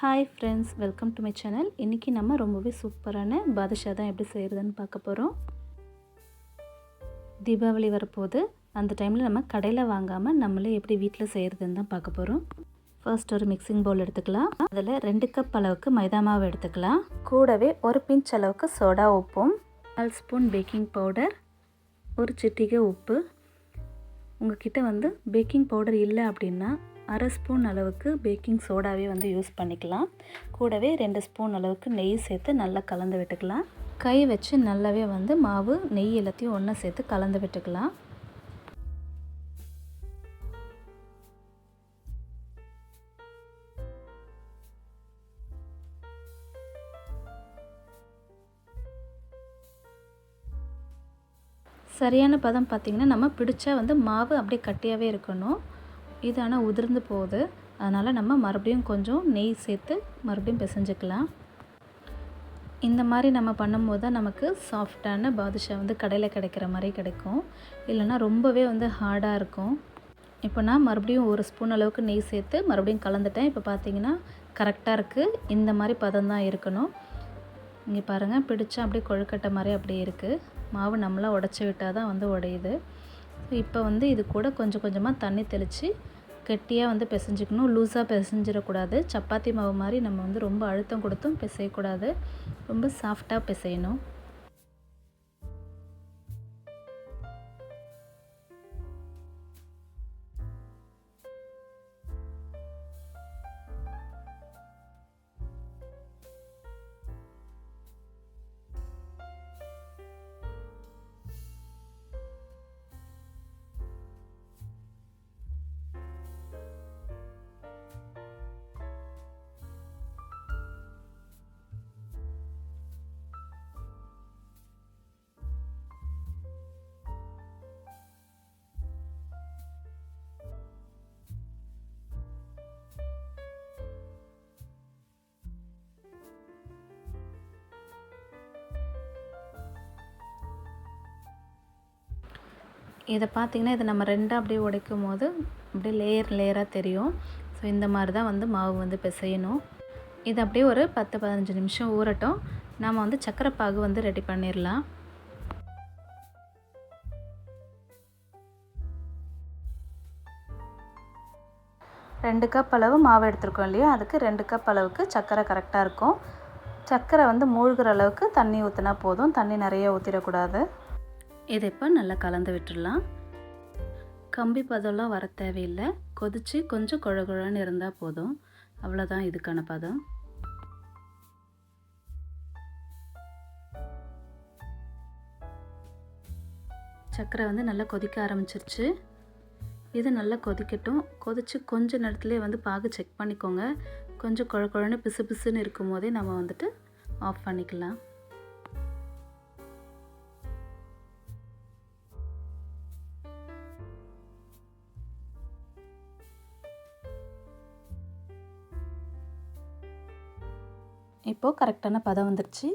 Hi friends welcome to my channel இன்றைக்கி நம்ம ரொம்பவே சூப்பரான பாதுஷா தான் எப்படி செய்கிறதுன்னு பார்க்க போகிறோம் தீபாவளி வரப்போகுது. அந்த டைமில் நம்ம கடையில் வாங்காமல் நம்மளே எப்படி வீட்டில் செய்கிறதுன்னு தான் பார்க்க போகிறோம் ஃபர்ஸ்ட் ஒரு மிக்சிங் பவுல் எடுத்துக்கலாம். அதில் ரெண்டு கப் அளவுக்கு மைதா மாவு எடுத்துக்கலாம். கூடவே ஒரு பிஞ்ச் அளவுக்கு சோடா உப்பும் கால் ஸ்பூன் பேக்கிங் பவுடர் ஒரு சிட்டிகை உப்பு. உங்ககிட்ட வந்து பேக்கிங் பவுடர் இல்லை அப்படின்னா அரை ஸ்பூன் அளவுக்கு பேக்கிங் சோடாவே வந்து யூஸ் பண்ணிக்கலாம். கூடவே ரெண்டு ஸ்பூன் அளவுக்கு நெய் சேர்த்து நல்லா கலந்து விட்டுக்கலாம். கை வச்சு நல்லாவே வந்து மாவு நெய் எல்லாத்தையும் ஒன்றா சேர்த்து கலந்து விட்டுக்கலாம். சரியான பதம் பார்த்திங்கன்னா நம்ம பிடிச்சா வந்து மாவு அப்படியே கட்டியாகவே இருக்கணும். இது ஆனால் உதிர்ந்து போகுது. அதனால் நம்ம மறுபடியும் கொஞ்சம் நெய் சேர்த்து மறுபடியும் பிசைஞ்சுக்கலாம். இந்த மாதிரி நம்ம பண்ணும்போது தான் நமக்கு சாஃப்டான பாதுஷா வந்து கடையில் கிடைக்கிற மாதிரி கிடைக்கும். இல்லைன்னா ரொம்பவே வந்து ஹார்டாக இருக்கும். இப்போ நான் மறுபடியும் ஒரு ஸ்பூன் அளவுக்கு நெய் சேர்த்து மறுபடியும் கலந்துட்டேன். இப்போ பார்த்தீங்கன்னா கரெக்டாக இருக்குது இந்த மாதிரி பதம் தான் இருக்கணும். இங்கே பாருங்கள் பிடிச்சா அப்படியே கொழுக்கட்டை மாதிரி அப்படியே இருக்குது மாவு நம்மளாக உடச்சி விட்டால் தான் வந்து உடையுது. இப்போ வந்து இது கூட கொஞ்சம் கொஞ்சமாக தண்ணி தெளித்து கெட்டியாக வந்து பிசைஞ்சிக்கணும். லூஸாக பிசைஞ்சிடக்கூடாது. சப்பாத்தி மாவு மாதிரி நம்ம வந்து ரொம்ப அழுத்தம் கொடுத்தும் பிசையக்கூடாது. ரொம்ப சாஃப்டாக பிசையணும். இதை பார்த்திங்கன்னா இதை நம்ம ரெண்டாக அப்படியே உடைக்கும் போது அப்படியே லேயர் லேயராக தெரியும். ஸோ இந்த மாதிரி தான் வந்து மாவு வந்து பிசையணும். இது அப்படியே ஒரு பத்து பதினஞ்சு நிமிஷம் ஊறட்டும். நாம் வந்து சக்கரை பாகு வந்து ரெடி பண்ணிடலாம். ரெண்டு கப் அளவு மாவு எடுத்துருக்கோம் இல்லையா? அதுக்கு ரெண்டு கப் அளவுக்கு சர்க்கரை கரெக்டாக இருக்கும். சர்க்கரை வந்து மூழ்கிற அளவுக்கு தண்ணி ஊற்றினா போதும். தண்ணி நிறைய ஊற்றிடக்கூடாது இதை இப்போ நல்லா கலந்து விட்டுடலாம். கம்பி பதம்லாம் வர தேவையில்லை. கொதித்து கொஞ்சம் குழ குழன்னு இருந்தால் போதும். அவ்வளோதான் இதுக்கான பதம். சர்க்கரை வந்து நல்லா கொதிக்க ஆரம்பிச்சிருச்சு. இது நல்லா கொதிக்கட்டும். கொதித்து கொஞ்ச நேரத்துலேயே வந்து பாகு செக் பண்ணிக்கோங்க. கொஞ்சம் குழ குழன்னு பிசு பிசுன்னு இருக்கும் போதே நம்ம வந்துட்டு ஆஃப் பண்ணிக்கலாம். இப்போது கரெக்டான பதம் வந்துருச்சு.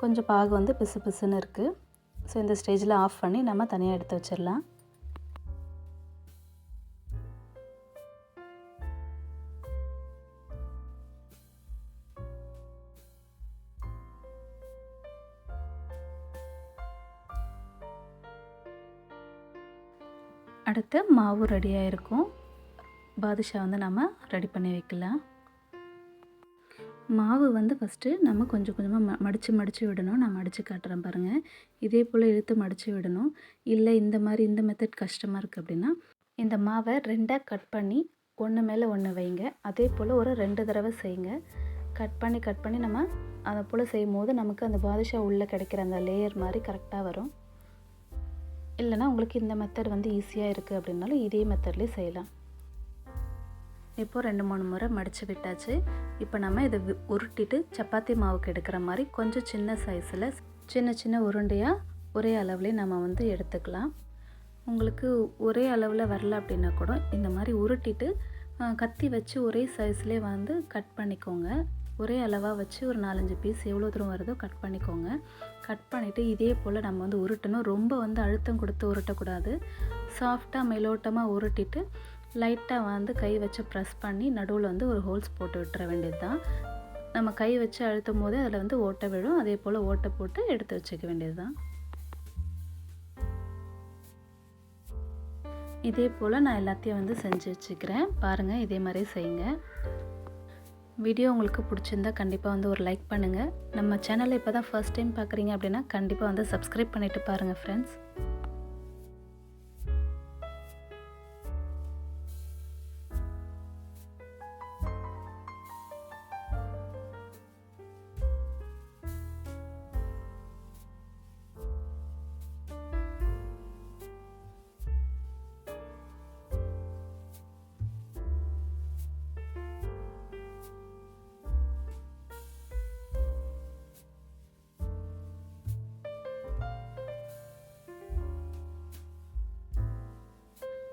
கொஞ்சம் பாகு வந்து பிசு பிசுன்னு இருக்குது ஸோ இந்த ஸ்டேஜில் ஆஃப் பண்ணி நம்ம தனியாக எடுத்து வச்சிடலாம். அடுத்து மாவு ரெடியாக இருக்கும் பாதுஷா வந்து நம்ம ரெடி பண்ணி வைக்கலாம். மாவு வந்து ஃபஸ்ட்டு நம்ம கொஞ்சம் கொஞ்சமாக ம மடித்து மடித்து விடணும். நான் மடித்து காட்டுறேன் பாருங்கள் இதே போல் இழுத்து மடித்து விடணும். இல்லை இந்த மாதிரி இந்த மெத்தட் கஷ்டமாக இருக்குது அப்படின்னா இந்த மாவை ரெண்டாக கட் பண்ணி ஒன்று மேலே ஒன்று வைங்க. அதே போல் ஒரு ரெண்டு தடவை செய்யுங்க. கட் பண்ணி கட் பண்ணி நம்ம அதை போல் செய்யும் போது நமக்கு அந்த பாதுஷா உள்ளே கிடைக்கிற அந்த லேயர் மாதிரி கரெக்டாக வரும். இல்லைனா உங்களுக்கு இந்த மெத்தட் வந்து ஈஸியாக இருக்குது அப்படின்னாலும் இதே மெத்தட்லேயே செய்யலாம். இப்போது ரெண்டு மூணு முறை மடித்து விட்டாச்சு. இப்போ நம்ம இதை உருட்டிட்டு சப்பாத்தி மாவுக்கு எடுக்கிற மாதிரி கொஞ்சம் சின்ன சைஸில் சின்ன சின்ன உருண்டையாக ஒரே அளவுலேயே நம்ம வந்து எடுத்துக்கலாம். உங்களுக்கு ஒரே அளவில் வரல அப்படின்னா கூட இந்த மாதிரி உருட்டிட்டு கத்தி வச்சு ஒரே சைஸ்லேயே வந்து கட் பண்ணிக்கோங்க. ஒரே அளவாக வச்சு ஒரு நாலஞ்சு பீஸ் எவ்வளோ தூரம் வருதோ கட் பண்ணிக்கோங்க. கட் பண்ணிவிட்டு இதே போல் நம்ம வந்து உருட்டணும். ரொம்ப வந்து அழுத்தம் கொடுத்து உருட்டக்கூடாது. சாஃப்டாக மெலோட்டமாக உருட்டிட்டு லைட்டாக வந்து கை வச்சு ப்ரெஸ் பண்ணி நடுவில் வந்து ஒரு ஹோல்ஸ் போட்டு விட்டுற வேண்டியது தான் நம்ம கை வச்சு அழுத்தும் போது அதில் வந்து ஓட்டை விழும். அதே போல் ஓட்டை போட்டு எடுத்து வச்சுக்க வேண்டியது தான் இதே போல் நான் எல்லாத்தையும் வந்து செஞ்சு வச்சுக்கிறேன். பாருங்கள் இதே மாதிரி செய்யுங்க. வீடியோ உங்களுக்கு பிடிச்சிருந்தா கண்டிப்பாக வந்து ஒரு லைக் பண்ணுங்கள் நம்ம சேனலை இப்போ தான் ஃபர்ஸ்ட் டைம் பார்க்குறீங்க அப்படின்னா கண்டிப்பாக வந்து சப்ஸ்கிரைப் பண்ணிவிட்டு பாருங்கள் ஃப்ரெண்ட்ஸ்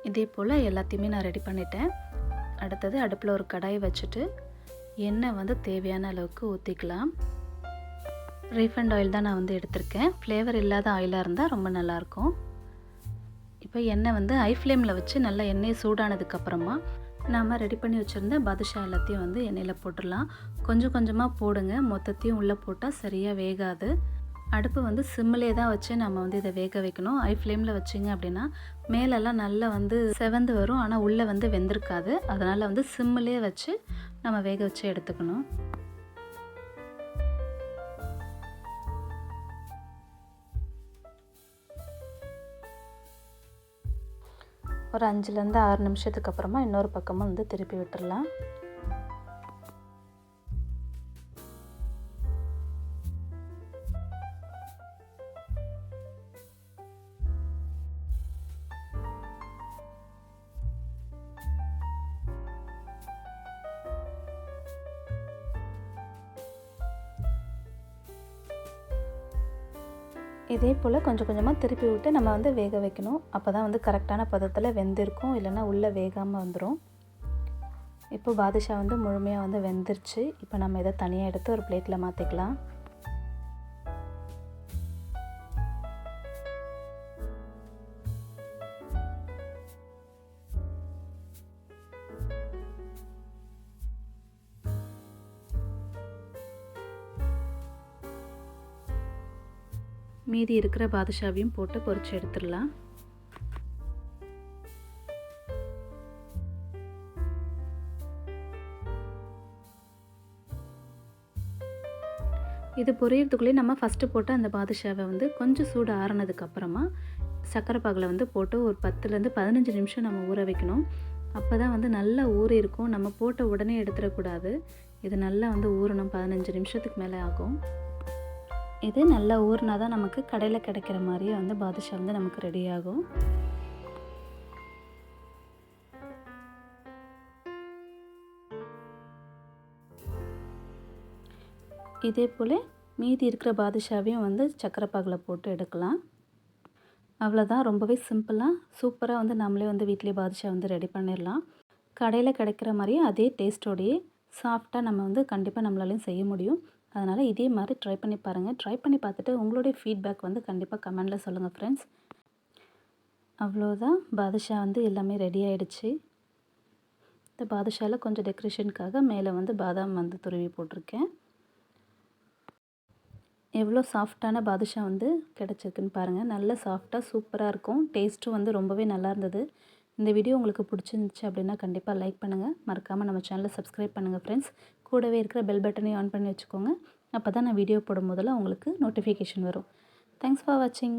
இதே போல் எல்லாத்தையுமே நான் ரெடி பண்ணிட்டேன். அடுத்தது அடுப்பில் ஒரு கடாயை வச்சுட்டு எண்ணெய் வந்து தேவையான அளவுக்கு ஊற்றிக்கலாம் ரீஃபண்ட் ஆயில் தான் நான் வந்து எடுத்திருக்கேன். ஃப்ளேவர் இல்லாத ஆயிலாக இருந்தால் ரொம்ப நல்லாயிருக்கும். இப்போ எண்ணெய் வந்து ஹை ஃப்ளேமில் வச்சு நல்லா எண்ணெய் சூடானதுக்கப்புறமா நாம் ரெடி பண்ணி வச்சுருந்த பாதுஷா எல்லாத்தையும் வந்து எண்ணெயில் போட்டுடலாம். கொஞ்சம் கொஞ்சமாக போடுங்க. மொத்தத்தையும் உள்ளே போட்டால் சரியாக வேகாது. அடுப்பு வந்து சிம்மிலே தான் வச்சு நம்ம வந்து இதை வேக வைக்கணும். ஐ ஃப்ளேமில் வச்சிங்க அப்படின்னா மேலெல்லாம் நல்லா வந்து செவந்து வரும். ஆனால் உள்ளே வந்து வெந்திருக்காது. அதனால் வந்து சிம்மிலே வச்சு நம்ம வேக வச்சு எடுத்துக்கணும். ஒரு அஞ்சுலேருந்து ஆறு நிமிஷத்துக்கு அப்புறமா இன்னொரு பக்கமும் வந்து திருப்பி விட்டுடலாம் இதே போல் கொஞ்சம் கொஞ்சமாக திருப்பி விட்டு நம்ம வந்து வேக வைக்கணும். அப்போ தான் வந்து கரெக்டான பதத்தில் வெந்திருக்கும். இல்லைன்னா உள்ளே வேகாமல் வந்துடும். இப்போ பாதுஷா வந்து முழுமையாக வந்து வெந்துருச்சு. இப்போ நம்ம இதை தனியாக எடுத்து ஒரு பிளேட்டில் மாற்றிக்கலாம். மீதி இருக்கிற பாதுஷாவையும் போட்டு பொறிச்சு எடுத்துடலாம். இது பொரியறதுக்குள்ளேயே நம்ம ஃபஸ்ட்டு போட்டு அந்த பாதுஷாவை வந்து கொஞ்சம் சூடு ஆறினதுக்கப்புறமா சர்க்கரை பாகில் வந்து போட்டு ஒரு பத்துலேருந்து பதினஞ்சு நிமிஷம் நம்ம ஊற வைக்கணும். அப்போ தான் வந்து நல்லா ஊறி இருக்கும். நம்ம போட்ட உடனே எடுத்துடக்கூடாது. இது நல்லா வந்து ஊறணும். பதினஞ்சு நிமிஷத்துக்கு மேலே ஆகும். இது நல்லா ஊறினா தான் நமக்கு கடையில் கிடைக்கிற மாதிரியே வந்து பாதுஷா வந்து நமக்கு ரெடி ஆகும். இதே போல் மீதி இருக்கிற பாதுஷாவையும் வந்து சக்கரை பாகில் போட்டு எடுக்கலாம். அவ்வளோதான் ரொம்பவே சிம்பிளாக சூப்பராக வந்து நம்மளே வந்து வீட்டிலே பாதுஷா வந்து ரெடி பண்ணிடலாம். கடையில் கிடைக்கிற மாதிரியே அதே டேஸ்ட்டோடையே சாஃப்டாக நம்ம வந்து கண்டிப்பாக நம்மளாலையும் செய்ய முடியும். அதனால் இதே மாதிரி ட்ரை பண்ணி பாருங்கள் ட்ரை பண்ணி பார்த்துட்டு உங்களுடைய ஃபீட்பேக் வந்து கண்டிப்பாக கமெண்டில் சொல்லுங்கள் ஃப்ரெண்ட்ஸ் அவ்வளோதான் பாதுஷா வந்து எல்லாமே ரெடி ஆகிடுச்சு இந்த பாதுஷாவில் கொஞ்சம் டெக்கரேஷனுக்காக மேலே வந்து பாதாம் வந்து துருவி போட்டிருக்கேன். எவ்வளோ சாஃப்டான பாதுஷா வந்து கிடச்சிருக்குன்னு பாருங்கள் நல்ல சாஃப்டாக சூப்பராக இருக்கும். டேஸ்ட்டும் வந்து ரொம்பவே நல்லா இருந்தது. இந்த வீடியோ உங்களுக்கு பிடிச்சிருந்துச்சு அப்படின்னா கண்டிப்பாக லைக் பண்ணுங்கள் மறக்காமல் நம்ம சேனலை சப்ஸ்கிரைப் பண்ணுங்கள் ஃப்ரெண்ட்ஸ் கூடவே இருக்கிற பெல் பட்டனையும் ஆன் பண்ணி வச்சுக்கோங்க. அப்போ தான் நான் வீடியோ போடும் போதெல்லாம் உங்களுக்கு நோட்டிஃபிகேஷன் வரும். தேங்க்ஸ் ஃபார் வாட்சிங்